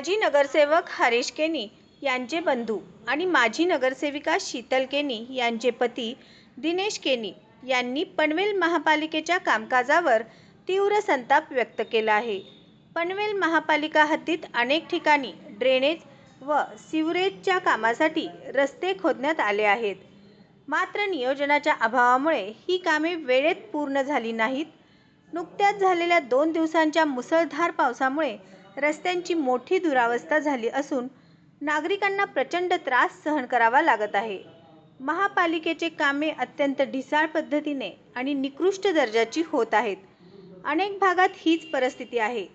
माजी नगरसेवक हरीश केनी यांचे बंधू आणि माजी नगरसेविका शीतल केनी यांचे पती दिनेश केनी यांनी पनवेल महापालिकेच्या कामकाजावर तीव्र संताप व्यक्त केला आहे. पनवेल महापालिका हद्दीत अनेक ठिकाणी ड्रेनेज व सिवरेजच्या कामासाठी रस्ते खोदण्यात आले आहेत. मात्र नियोजनाच्या अभावामुळे ही कामे वेळेत पूर्ण झाली नाहीत. नुकत्याच झालेल्या दोन दिवसांच्या मुसळधार पावसामुळे रस्त्यांची मोठी दुरावस्था झाली असून नागरिकांना प्रचंड त्रास सहन करावा लागत आहे. महापालिकेचे कामे अत्यंत ढिसाळ पद्धतीने आणि निकृष्ट दर्जाची होत आहेत. अनेक भागात हीच परिस्थिती आहे.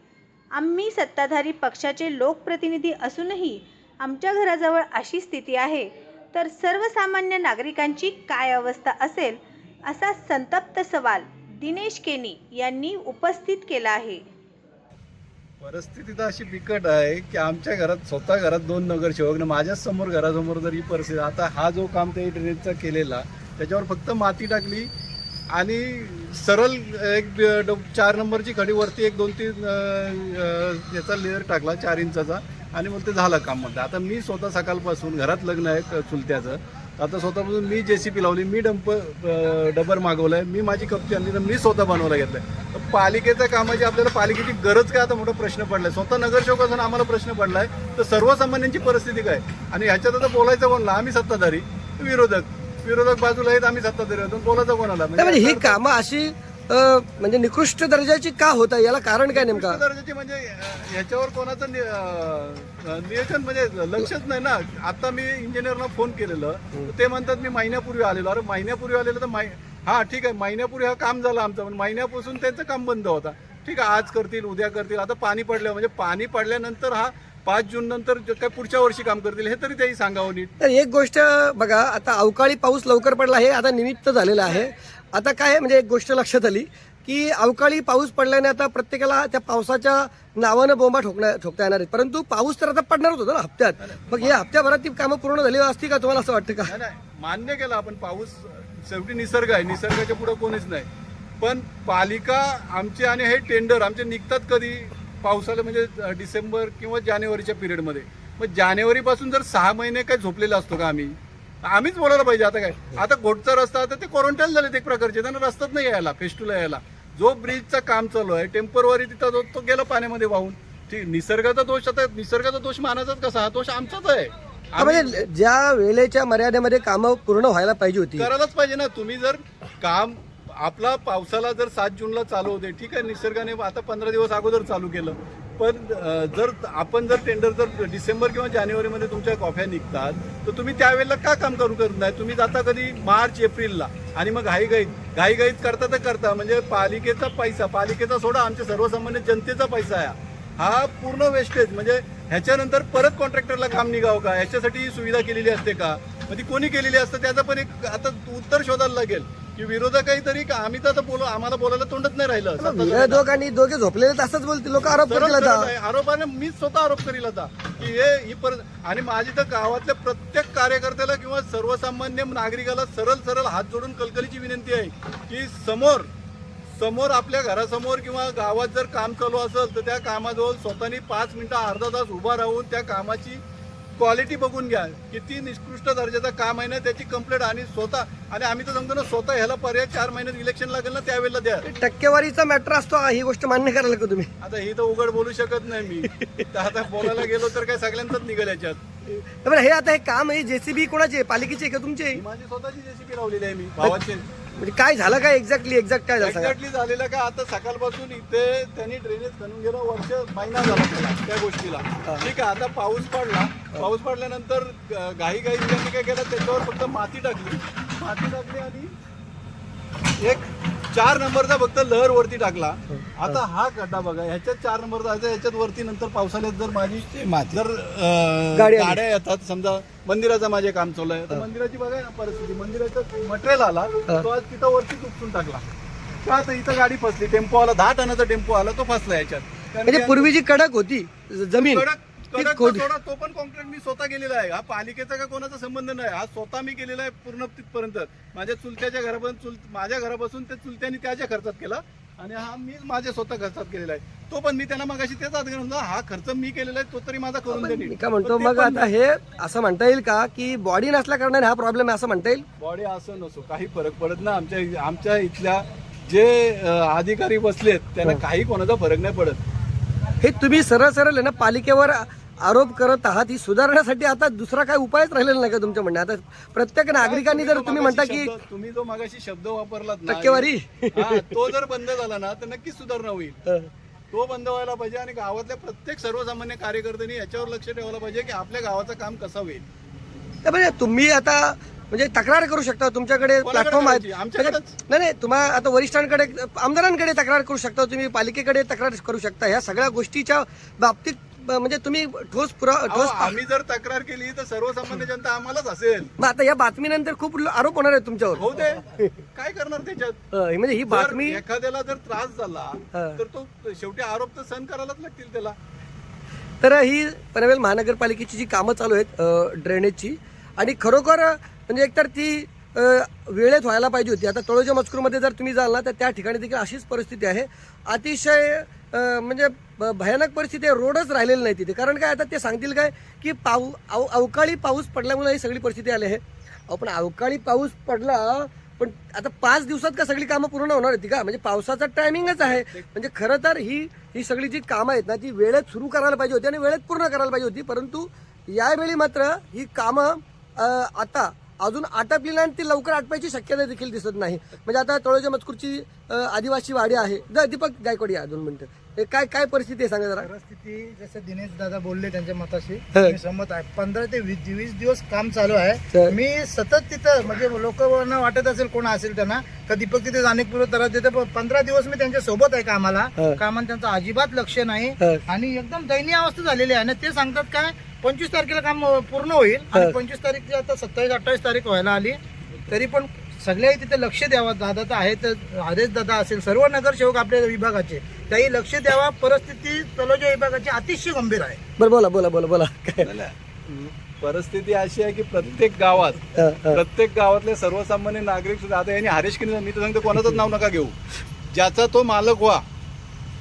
आम्ही सत्ताधारी पक्षाचे लोकप्रतिनिधी असूनही आमच्या घराजवळ अशी स्थिती आहे. तर सर्वसामान्य नागरिकांची काय अवस्था असेल असा संतप्त सवाल दिनेश केनी यांनी उपस्थित केला आहे. परिस्थिती तर अशी बिकट आहे की आमच्या घरात स्वतः घरात दोन नगरसेवक ना माझ्याच समोर घरासमोर जर ही परिस्थिती आता हा जो काम ते ड्रेनेजचा केलेला त्याच्यावर फक्त माती टाकली आणि सरळ एक चार नंबरची खडी वरती एक दोन तीन याचा लेअर टाकला चार इंचाचा आणि मग ते झालं काम म्हणतं आता मी स्वतः सकाळपासून घरात लग्न आहे चुलत्याचं. आता स्वतःपासून मी जे सी पी लावली मी डंप डबर मागवलं आहे मी माझी कपची आणली तर मी स्वतः बनवायला घेतलाय. तर पालिकेच्या कामाची आपल्याला पालिकेची गरज काय? आता मोठा प्रश्न पडलाय. स्वतः नगरसेवक असून आम्हाला प्रश्न पडलाय. तर सर्वसामान्यांची परिस्थिती काय? आणि ह्याच्यात आता बोलायचं कोणला? आम्ही सत्ताधारी. विरोधक. विरोधक बाजूला आहेत आम्ही सत्ताधारी होतो बोलायचं कोणाला? नाही, म्हणजे ही कामं अशी म्हणजे निकृष्ट दर्जाची का होत आहे? याला कारण काय नेमका? दर्जाची म्हणजे ह्याच्यावर कोणाचं नियोजन म्हणजे लक्षच नाही ना. आता मी इंजिनियरला फोन केलेलं. ते म्हणतात मी महिन्यापूर्वी आलेलो. अरे महिन्यापूर्वी आलेलो तर हा ठीक आहे. महिन्यापूर्वी हा काम झालं आमचं पण महिन्यापासून त्यांचं काम बंद होता. ठीक आहे आज करतील उद्या करतील. आता पाणी पडलं म्हणजे पाणी पडल्यानंतर हा पाच जून नंतर जे काय पुढच्या वर्षी काम करतील हे तरी त्याही सांगावं नीट. तर एक गोष्ट बघा आता अवकाळी पाऊस लवकर पडला हे आता निमित्त झालेलं आहे. आता काय आहे, म्हणजे एक गोष्ट लक्षात आली की अवकाळी पाऊस पडल्याने आता प्रत्येकाला त्या पावसाच्या नावानं बोंबा ठोकण्या ठोकता येणार आहेत. परंतु पाऊस तर आता पडणारच होता ना हप्त्यात. मग या हप्त्याभरात ती कामं पूर्ण झाली असती का तुम्हाला असं वाटतं का? मान्य केलं आपण पाऊस शेवटी निसर्ग आहे. निसर्गाच्या पुढं कोणीच नाही. पण पालिका आमचे आणि हे टेंडर आमचे निघतात कधी? पावसाला म्हणजे डिसेंबर किंवा जानेवारीच्या पिरियडमध्ये. मग जानेवारीपासून जर सहा महिने काय झोपलेला असतो का आम्ही? आम्हीच बोलायला पाहिजे. आता काय? आता घोटचा रस्ता आता ते क्वारंटाईन झाले एक प्रकारचे. त्यांना रस्ताच नाही यायला फेस्टूला यायला. जो ब्रिजचा काम चालू आहे टेम्परवारी तिथं तो- तो गेला पाण्यामध्ये वाहून. ठीक निसर्गाचा दोष आता निसर्गाचा दोष मानायचाच कसा? हा दोष आमचाच आहे. हा, म्हणजे ज्या वेळेच्या मर्यादेमध्ये कामं पूर्ण व्हायला पाहिजे होती. करायलाच पाहिजे ना. तुम्ही जर काम आपला पावसाला जर सात जूनला चालू होते ठीक आहे निसर्गाने आता पंधरा दिवस अगोदर चालू केलं. पण अं, जर आपण जर टेंडर जर डिसेंबर किंवा जानेवारीमध्ये तुमच्या कॉफ्या निघतात तर तुम्ही त्यावेळेला का काम करू करत नाही? तुम्ही जाता कधी मार्च एप्रिलला. आणि मग घाईघाईत घाईघाईत करता तर करता. म्हणजे पालिकेचा पैसा पालिकेचा सोडा आमच्या सर्वसामान्य जनतेचा पैसा आहे हा. हा पूर्ण वेस्टेज म्हणजे ह्याच्यानंतर परत कॉन्ट्रॅक्टरला काम निघावं का? ह्याच्यासाठी सुविधा केलेली असते का? मग ती कोणी केलेली असतं? त्याचं पण एक आता उत्तर शोधायला लागेल की विरोधकही तरी का आम्ही तर बोलू आम्हाला बोलायला तोंडच नाही राहिलं. आणि दोघे झोपलेले असंच बोलतील. लोक आरोप. आरोपाने मीच स्वतः आरोप करील आता की हे ही पर आणि माझी तर गावातल्या प्रत्येक कार्यकर्त्याला किंवा सर्वसामान्य नागरिकाला सरळ सरळ हात जोडून कलकलीची विनंती आहे की समोर समोर आपल्या घरासमोर किंवा गावात जर काम चालू असेल तर त्या कामाजवळ स्वतःनी पाच मिनिटं अर्धा तास उभा राहून त्या कामाची क्वालिटी बघून घ्या. किती निकृष्ट दर्जाचं काम आहे ना त्याची कंप्लेंट आणि स्वतः आणि आम्ही तर सांगतो ना स्वतः ह्याला पर्याय चार महिन्यात इलेक्शन लागेल ना त्यावेळेला द्या. टक्केवारीचा मॅटर असतो ही गोष्ट मान्य करायला का तुम्ही? आता ही तर उघड बोलू शकत नाही मी. आता बोलायला गेलो तर काय सगळ्यांचंच निघेल याच्यात. हे आता हे काम आहे जेसीबी कोणाचे? पालिकेचे का तुमचे? माझी स्वतःची जेसीबी लावलेली आहे मी भावाची. म्हणजे काय झालं काय एक्झॅक्टली एक्झॅक्ट काय झालं. एक्झॅक्टली झालेलं का आता सकाळपासून इथे त्यांनी ड्रेनेज खणून गेलं वर्ष महिना झाला त्याला त्या गोष्टीला. ठीक आहे आता पाऊस पडला. पाऊस पडल्यानंतर घाई घाई त्यांनी काय केलं? त्याच्यावर फक्त माती टाकली. माती टाकली आणि एक चार नंबरचा फक्त लहर वरती टाकला. आता हा गड्डा बघा ह्याच्यात चार नंबर जायचा ह्याच्यात वरती नंतर पावसाळ्यात जर माझी जर. गाड्या येतात समजा मंदिराचं माझे काम चालू आहे तर मंदिराची बघा ना परिस्थिती. मंदिराचं मटेरियल आला तो आज तिथं वरती उपसून टाकला. का तर इथं गाडी फसली. टेम्पो आला दहा टनाचा टेम्पो आला तो फसला याच्यात. म्हणजे पूर्वी जी कडक होती जमीन. कडक ती थोडा तो पण कॉन्ट्रॅक्ट मी स्वतः केलेला आहे. हा पालिकेचा का कोणाचा संबंध नाही? हा स्वतः मी केलेला आहे पूर्ण तिथपर्यंत. माझ्या चुलत्याच्या घरापासून चुल माझ्या घरापासून त्या चुलत्याने त्याच्या खर्चात केला आणि हा मी माझ्या स्वतः खर्चात केलेला आहे. तो पण मी त्यांना मगाशी तेच आग्रह म्हणला, हा खर्च मी केलेला आहे तो तरी माझा करून देईल मी काय म्हणतो मग आता हे असं म्हणता येईल का की बॉडी नसल्या कारणाने हा प्रॉब्लेम आहे असं म्हणता येईल? बॉडी असं नसो काही फरक पडत ना आमच्या आमच्या इथल्या जे अधिकारी बसलेत त्यांना काही कोणाचा फरक नाही पडत. हे तुम्ही सरळ सरळ आहे ना पालिकेवर आरोप करत आहात ही सुधारण्यासाठी आता दुसरा काय उपायच राहिलेला नाही का तुमच्या म्हणणं आता प्रत्येक नागरिकांनी जर तुम्ही म्हणता की तुम्ही जो मगाशी शब्द वापरलात ना टक्केवारी. हा, तो जर बंद झाला ना तर नक्कीच सुधारणा होईल. तो बंद व्हायला पाहिजे आणि गावातल्या प्रत्येक सर्वसामान्य कार्यकर्त्यांनी याच्यावर लक्ष ठेवायला पाहिजे की आपल्या गावाचं काम कसं होईल. म्हणजे तुम्ही आता म्हणजे तक्रार करू शकता तुमच्याकडे प्लॅटफॉर्म आहेत. म्हणजे- नाही नाही तुम्हाला आता वरिष्ठांकडे आमदारांकडे तक्रार करू शकता तुम्ही पालिकेकडे तक्रार करू शकता. ह्या सगळ्या गोष्टीच्या बाबतीत म्हणजे तुम्ही ठोस पुरा ठोस आम्ही जर तक्रार केली तर सर्वसामान्य जनता आम्हालाच असेल. मग आता या बातमीनंतर खूप आरोप होणार आहेत तुमच्यावर. हो दे. काय करणार त्याच्यात? अं, म्हणजे ही जर बातमी एखाद्याला जर त्रास झाला हा. तर तो शेवटी आरोप तर सहन करायलाच लागतील त्याला. तर ही पनवेल महानगरपालिकेची जी कामं चालू आहेत अ, ड्रेनेजची आणि खरोखर म्हणजे एकतर ती अ, वेळेत व्हायला पाहिजे होती. आता तळोजा मजकूरमध्ये जर तुम्ही जाल ना तर त्या ठिकाणी देखील अशीच परिस्थिती आहे. अतिशय म्हणजे भयानक परिस्थिती आहे. रोडच राहिलेली नाही तिथे कारण काय आता ते सांगतील काय की पाऊ अव- अवकाळी पाऊस पडल्यामुळे ही सगळी परिस्थिती आली आहे. पण अवकाळी पाऊस पडला पण आता पाच दिवसात का सगळी कामं पूर्ण होणार होती का? म्हणजे पावसाचा टायमिंगच आहे. म्हणजे खरं तर ही ही सगळी जी कामं आहेत ना ती वेळेत सुरू करायला पाहिजे होती आणि वेळेत पूर्ण करायला पाहिजे होती. परंतु यावेळी मात्र ही कामं आता अजून आटपली नाही आणि ती लवकर आटपायची शक्यता देखील दिसत नाही. म्हणजे आता तळोजा मजकूरची आदिवासी वाडी आहे. द- दीपक गायकवाड या दोन मिनिटं. काय काय परिस्थिती आहे सांगा जरा. परिस्थिती जसं दिनेश दादा बोलले त्यांच्या मताशी. मी सहमत आहे. पंधरा ते वीस वीस दिवस काम चालू आहे. तर- मी सतत तिथं म्हणजे लोकांना वाटत असेल कोण असेल त्यांना का दीपक तिथे देते पण पंधरा दिवस मी त्यांच्यासोबत आहे कामाला. कामात त्यांचं अजिबात लक्ष नाही. आणि एकदम दयनीय अवस्था झालेली आहे. आणि ते सांगतात काय पंचवीस तारखेला काम पूर्ण होईल. आणि पंचवीस तारीख आता सत्तावीस अठ्ठावीस तारीख व्हायला आली. तरी पण सगळ्याही तिथे लक्ष द्यावं. दादा तर आहेत हरेश दादा असेल सर्व नगरसेवक आपल्या विभागाचे. त्याही लक्ष द्यावा. परिस्थिती तलोजा विभागाची अतिशय गंभीर आहे. बरं बोला बोला बोला बोला. काय? परिस्थिती अशी आहे की प्रत्येक गावात. प्रत्येक गावातले सर्वसामान्य नागरिक सुद्धा आता यांनी हरेश किनी मी तर सांगतो कोणाचंच नाव नका घेऊ. ज्याचा तो मालक व्हा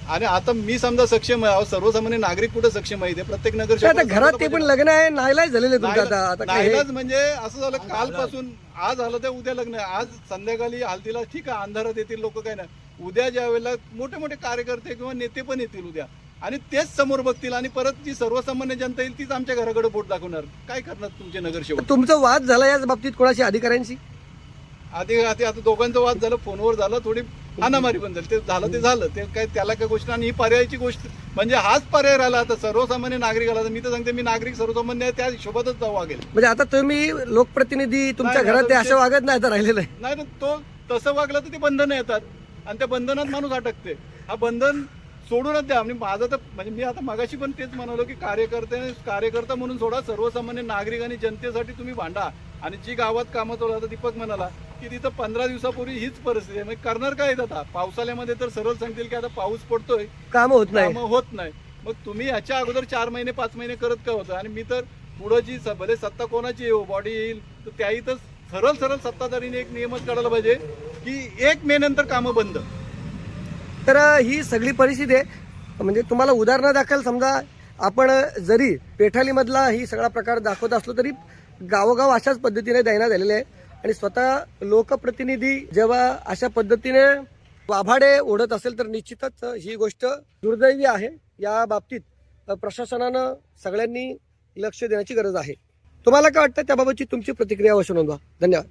आणि आता मी समजा सक्षम आहे अहो, सर्वसामान्य नागरिक कुठे सक्षम आहे ते प्रत्येक नगर आता घरात ते पण लग्न आहे नाहीलाच झालेले तुमचं आता आता काय हे- नाईलाज म्हणजे असं झालं कालपासून आज झालं ते उद्या लग्न आहे. आज संध्याकाळी हल्दीला ठीक आहे अंधारात येतील लोक काय नाही. उद्या ज्या वेळेला मोठे मोठे कार्यकर्ते किंवा नेते पण येतील उद्या. आणि तेच समोर बघतील आणि परत जी सर्वसामान्य जनता येईल तीच आमच्या घराकडे बोट दाखवणार. काय करणार तुमचे नगरसेवक? तुमचा वाद झाला याच बाबतीत कोणाशी? अधिकाऱ्यांशी? आधी आधी आता दोघांचं वाद झालं फोनवर झालं थोडी हानामारी पण झाली. ते झालं ते झालं. ते काय त्याला काय गोष्ट आणि ही पर्यायाची गोष्ट म्हणजे हाच पर्याय राहिला आता सर्वसामान्य नागरिकाला. मी तर सांगते मी नागरिक सर्वसामान्य त्या हिशोबातच जाऊ वागेल म्हणजे आता तुम्ही लोकप्रतिनिधी तुमच्या नाही, घरात ते असे वागत नाही आता राहिलेलं आहे. नाही तर तो तसं वागला तर ते बंधनं येतात. आणि त्या बंधनात माणूस अटकते. हा बंधन सोडूनच द्या. म्हणजे माझं तर म्हणजे मी आता मगाशी पण तेच म्हणालो की कार्यकर्ते कार्यकर्ता म्हणून सोडा. सर्वसामान्य नागरिक आणि जनतेसाठी तुम्ही भांडा. आणि जी गावात कामं चालू आता दीपक म्हणाला की तिथं पंधरा दिवसापूर्वी हीच परिस्थिती आहे. मग करणार काय आता? पावसाळ्यामध्ये तर सरळ सांगतील की आता पाऊस पडतोय. काम होत नाही. कामं होत नाही. मग तुम्ही याच्या अगोदर चार महिने पाच महिने करत काय होतं? आणि मी तर पुढं जी भले सत्ता कोणाची येऊ बॉडी येईल तर त्याही तर सरळ सरळ सत्ताधारीने एक नियमच काढायला पाहिजे की एक मे नंतर कामं बंद. तर ही सगळी परिस्थिती आहे. म्हणजे तुम्हाला उदाहरणं दाखल समजा आपण जरी पेठालीमधला ही सगळा प्रकार दाखवत असलो तरी गावोगाव अशाच पद्धतीने दैना झालेले आहे. आणि स्वतः लोकप्रतिनिधी जेव्हा अशा पद्धतीने वाभाडे ओढत असेल तर निश्चितच ही गोष्ट दुर्दैवी आहे. या बाबतीत प्रशासनानं सगळ्यांनी लक्ष देण्याची गरज आहे. तुम्हाला काय वाटतं? त्याबाबतची तुमची प्रतिक्रिया अवश्य नोंदवा. धन्यवाद.